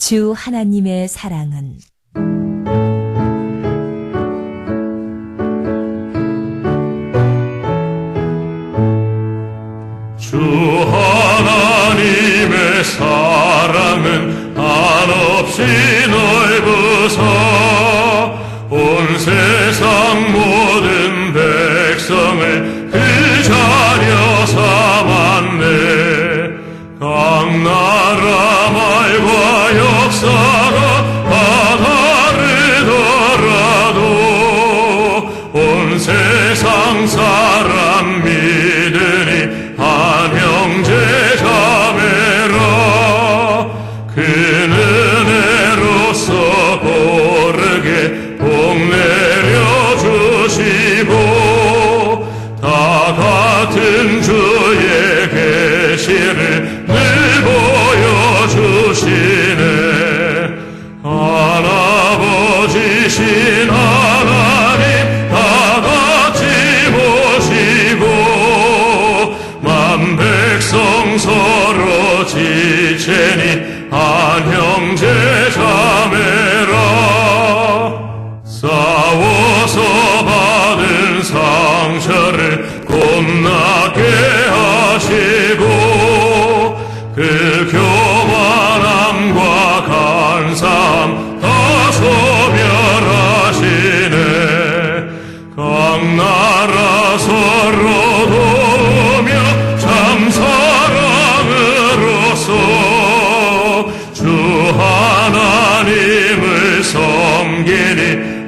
주 하나님의 사랑은 주 하나님의 사랑은 한없이 넓으사 온 세상 모든 백성을 세상 사 백성 서로 지체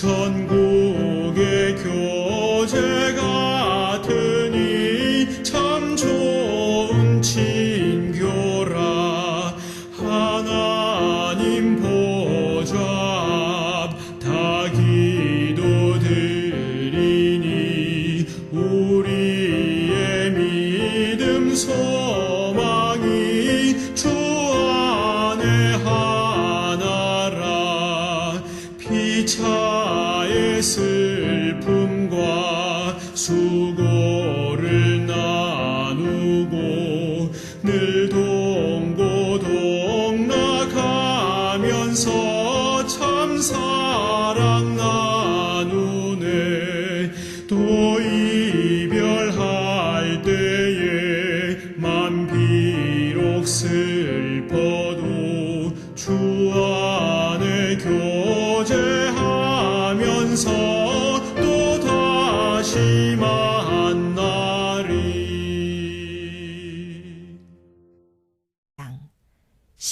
천 슬픔과 수고를 나누고 늘 동고동락하면서 참 사랑 나누네. 또 이별할 때에 만 비록 슬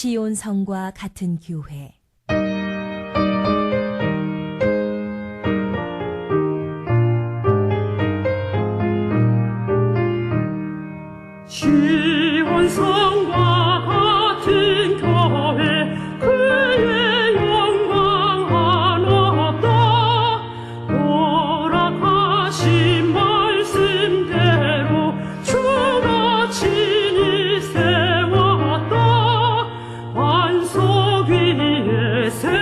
시온 성과 같은 교회 속이에 새